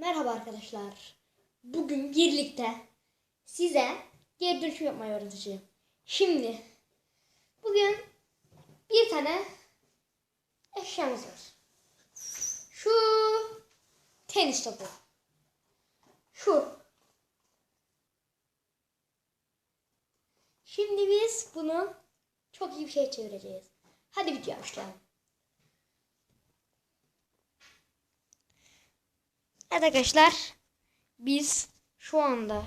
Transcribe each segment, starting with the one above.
Merhaba arkadaşlar. Bugün birlikte size geri dönüşüm yapmayı öğreteceğim. Şimdi bugün bir tane eşyamız var. Şu tenis topu. Şu. Şimdi biz bunu çok iyi bir şey çevireceğiz. Hadi videoya başlayalım. Evet arkadaşlar biz şu anda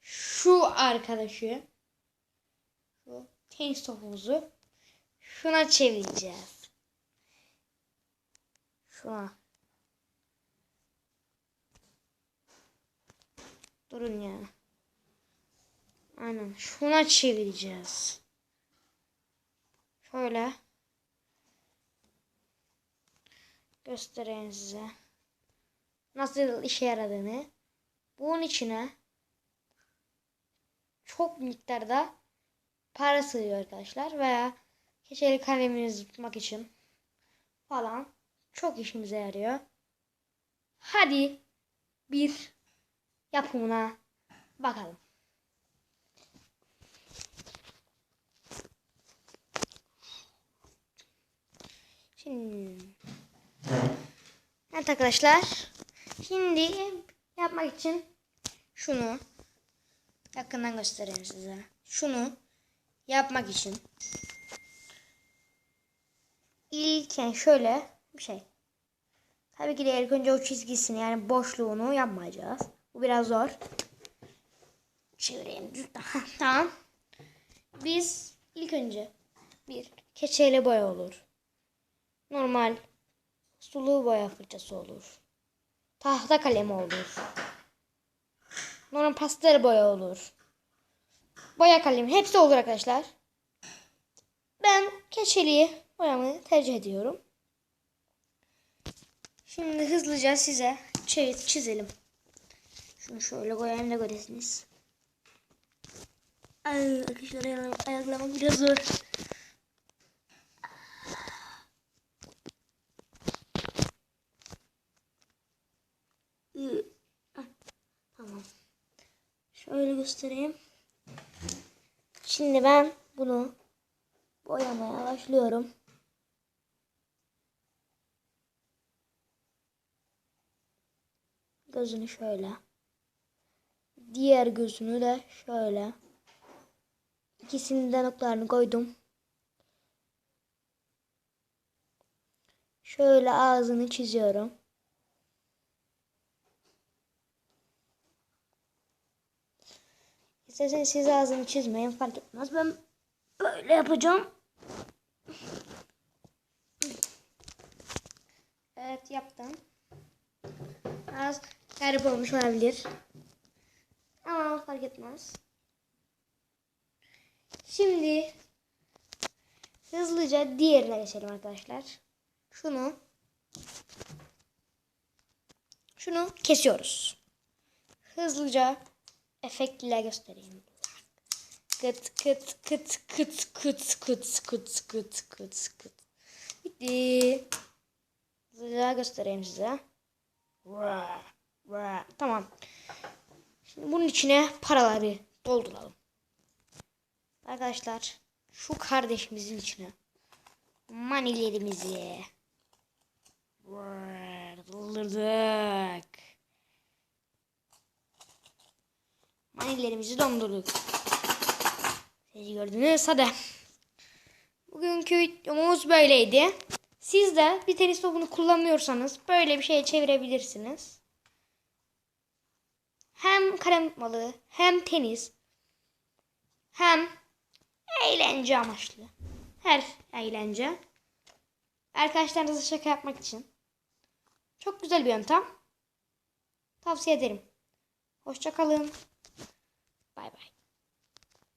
şu arkadaşı şu tenis topumuzu şuna çevireceğiz. Şuna. Durun ya. Aynen şuna çevireceğiz. Şöyle göstereyim size nasıl işe yaradığını. Bunun içine çok miktarda para sığıyor arkadaşlar veya keçeli kaleminizi tutmak için falan çok işimize yarıyor. Hadi bir yapımına bakalım. Şimdi Evet arkadaşlar. Şimdi yapmak için şunu yakından göstereyim size. Şunu yapmak için ilken şöyle bir şey. Tabii ki de ilk önce o çizgisini yani boşluğunu yapmayacağız. Bu biraz zor. Çevireyim. tamam. Biz ilk önce bir keçeyle boya olur. Normal sulu boya fırçası olur. Tahta kalemi olur. Normal pastel boya olur. Boya kalemi hepsi olur arkadaşlar. Ben keçeli boyamayı tercih ediyorum. Şimdi hızlıca size çiz çizelim. Şunu şöyle koyayım da göresiniz. Ay, arkadaşlar ayarlamak biraz zor. Tamam. Şöyle göstereyim. Şimdi ben bunu boyamaya başlıyorum. Gözünü şöyle. Diğer gözünü de şöyle. İkisinin de noktalarını koydum. Şöyle ağzını çiziyorum. İsterseniz siz ağzını çizmeyin fark etmez. Ben böyle yapacağım. Evet yaptım. Az garip olmuş olabilir. Ama fark etmez. Şimdi hızlıca diğerine geçelim arkadaşlar. Şunu şunu kesiyoruz. Hızlıca efektle göstereyim. Kıt kıt kıt kıt kıt kıt kıt kıt kıt kıt. Bitti. Hızlıca göstereyim size. Tamam. Şimdi bunun içine paraları dolduralım. Arkadaşlar şu kardeşimizin içine manilerimizi doldurduk. Manilerimizi dondurduk. Siz gördünüz hadi. Bugünkü videomuz böyleydi. Siz de bir tenis topunu kullanmıyorsanız böyle bir şeye çevirebilirsiniz. Hem kalem tutmalı hem tenis hem eğlence amaçlı. Her eğlence. Arkadaşlarınızla şaka yapmak için. Çok güzel bir yöntem. Tavsiye ederim. Hoşçakalın. Bye bye.